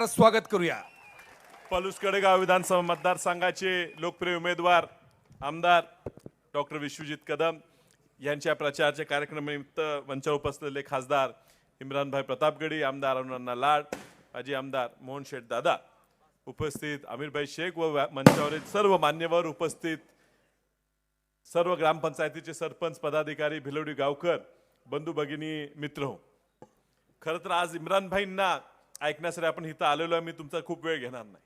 जोरदार स्वागत करूया. पलूस कडेगाव विधानसभा मतदारसंघाचे लोकप्रिय उमेदवार आमदार डॉक्टर विश्वजित कदम यांच्या प्रचाराच्या कार्यक्रमानिमित्त मंचावर उपस्थितलेले खासदार इम्रानभाई प्रतापगडी आमदार अरुणांना लाड माजी आमदार मोहन शेठ दादा उपस्थित आमिरभाई शेख व मंचावरील सर्व मान्यवर उपस्थित सर्व ग्रामपंचायतीचे सरपंच पदाधिकारी भिलवडी गावकर बंधू भगिनी मित्र हो खरं तर आज इम्रानभाईंना ऐकण्यासाठी आपण इथं आलेलो आहे मी तुमचा खूप वेळ घेणार नाही.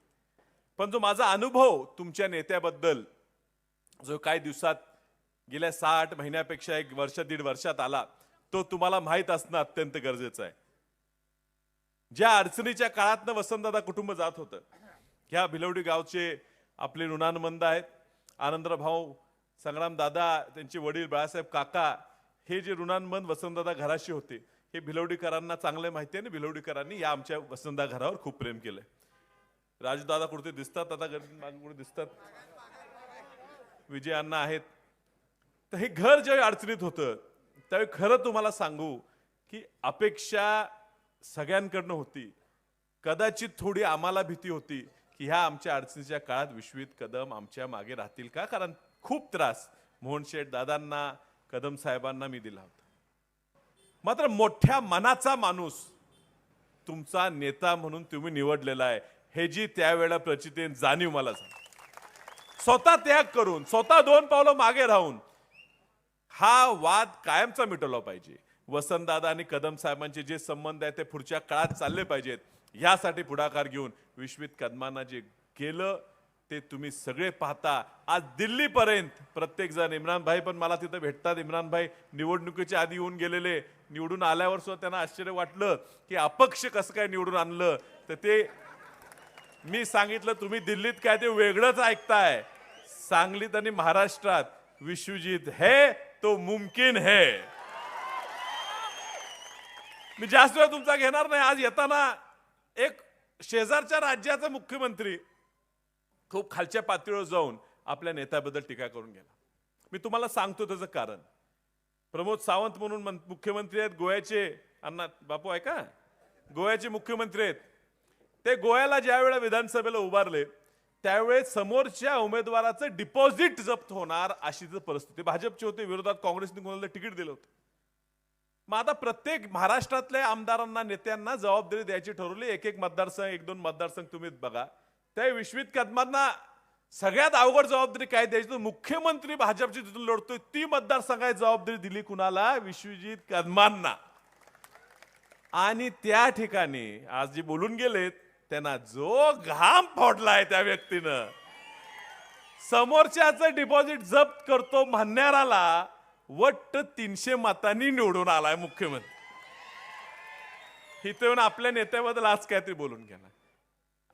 पण जो माझा अनुभव तुमच्या नेत्याबद्दल जो काही दिवसात गेल्या साठ महिन्यापेक्षा एक वर्ष दीड वर्षात आला तो तुम्हाला माहीत असणं अत्यंत गरजेचं आहे. ज्या अडचणीच्या काळातनं वसंतदादा कुटुंब जात होतं ह्या भिलवडी गावचे आपले ऋणानुबंध आहेत. आनंदराव भाऊ संग्राम दादा त्यांचे वडील बाळासाहेब काका हे जे ऋणानुबंध वसंतदादा घराशी होते हे भिलवडीकरांना चांगले माहिती आहे आणि भिलवडीकरांनी या आमच्या वसंदा घरावर खूप प्रेम केले राजूदादा कुठे दिसतात? आता घरी कुठे दिसतात. विजय अण्णा आहेत. तर हे घर ज्यावेळी अडचणीत होतं त्यावेळी खरं तुम्हाला सांगू की अपेक्षा सगळ्यांकडनं होती. कदाचित थोडी आम्हाला भीती होती की ह्या आमच्या अडचणीच्या काळात विश्वित कदम आमच्या मागे राहतील का? कारण खूप त्रास मोहन शेठ दादांना कदम साहेबांना मी दिला होता. मात्र मोठ्या मनाचा माणूस तुमचा नेता म्हणून तुम्ही निवडलेला आहे. हे जी त्यावेळेला प्रचितेन जाणीव मला झाली स्वतः त्याग करून स्वतः दोन पावलं मागे राहून हा वाद कायमचा मिटवला पाहिजे. वसंतदादा आणि कदम साहेबांचे जे संबंध आहेत ते पुढच्या काळात चालले पाहिजेत. यासाठी पुढाकार घेऊन विश्वित कदमांना जे केलं ते तुम्ही सगळे पाहता. आज दिल्लीपर्यंत प्रत्येकजण इम्रानभाई इम्रान भाई पण मला तिथं भेटतात. इम्रान भाई निवडणुकीच्या आधी येऊन गेलेले. निवडून आल्यावर सुद्धा त्यांना आश्चर्य वाटलं की अपक्ष कसं काय निवडून आणलं. तर ते मी सांगितलं तुम्ही दिल्लीत काय ते वेगळंच ऐकताय. सांगलीत आणि महाराष्ट्रात विश्वजीत है तो मुमकिन है. मी जास्त वेळ तुमचा घेणार नाही. आज येताना एक शेजारच्या राज्याचा मुख्यमंत्री खूप खालच्या पातळीवर जाऊन आपल्या नेत्याबद्दल टीका करून गेला. मी तुम्हाला सांगतो त्याचं कारण. प्रमोद सावंत म्हणून मुख्यमंत्री आहेत गोव्याचे अण्णा बापू आहे का गोव्याचे मुख्यमंत्री आहेत. ते गोव्याला ज्यावेळेला विधानसभेला उभारले त्यावेळेस समोरच्या उमेदवाराचं डिपॉझिट जप्त होणार अशी जर परिस्थिती. भाजपची होती विरोधात काँग्रेसने कोणाला तिकीट दिलं होतं. मग आता प्रत्येक महाराष्ट्रातल्या आमदारांना नेत्यांना जबाबदारी द्यायची ठरवली. एक एक मतदारसंघ एक दोन मतदारसंघ तुम्ही बघा. त्या विश्वित कदमांना सगळ्यात अवघड जबाबदारी काय द्यायची? तर मुख्यमंत्री भाजपची तिथून लढतोय. ती मतदारसंघाची जबाबदारी दिली कुणाला? विश्वजित कदमांना. आणि त्या ठिकाणी आज जे बोलून गेलेत त्यांना जो घाम फोडलाय त्या व्यक्तीनं समोरच्याचं डिपॉझिट जप्त करतो म्हणणाराला वट्ट तीनशे मतांनी निवडून आलाय मुख्यमंत्री. इथे येऊन आपल्या नेत्याबद्दल आज काहीतरी बोलून गेला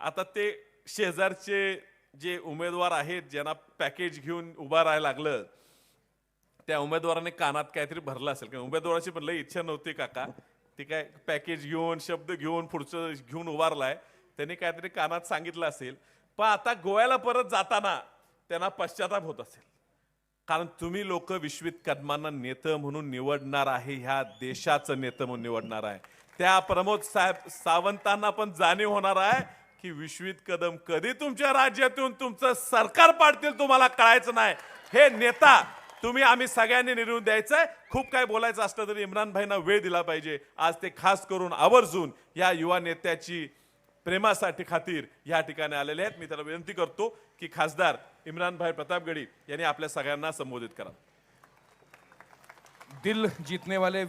आता ते शेजारचे जे उमेदवार आहेत ज्यांना पॅकेज घेऊन उभा राहायला लागलं त्या उमेदवाराने कानात काहीतरी भरलं असेल. कारण उमेदवाराची पण लई इच्छा नव्हती काका. ते काय पॅकेज घेऊन शब्द घेऊन पुढचं घेऊन उभारलाय. त्यांनी काहीतरी कानात सांगितलं असेल. पण आता गोव्याला परत जाताना त्यांना पश्चाताप होत असेल. कारण तुम्ही लोक विश्वित कदमांना नेतं म्हणून निवडणार आहे ह्या देशाचं नेतं म्हणून निवडणार आहे. त्या प्रमोद साहेब सावंतांना पण जाणीव होणार आहे. की विश्वित कदम कधी तुमच्या राज्यातून तुमचं सरकार पाडतील तुम्हाला कळायचं नाही. हे नेता तुम्ही आम्ही सगळ्यांनी निवडून द्यायचंय. खूप काय बोलायचं असलं तरी इम्रान भाईंना वेळ दिला पाहिजे. आज ते खास करून आवर्जून या युवा नेत्याची प्रेमासाठी खातीर या ठिकाणी आलेले आहेत. मी त्याला विनंती करतो की खासदार इम्रान भाई प्रतापगडी यांनी आपल्या सगळ्यांना संबोधित करा. दिल जीतने वाले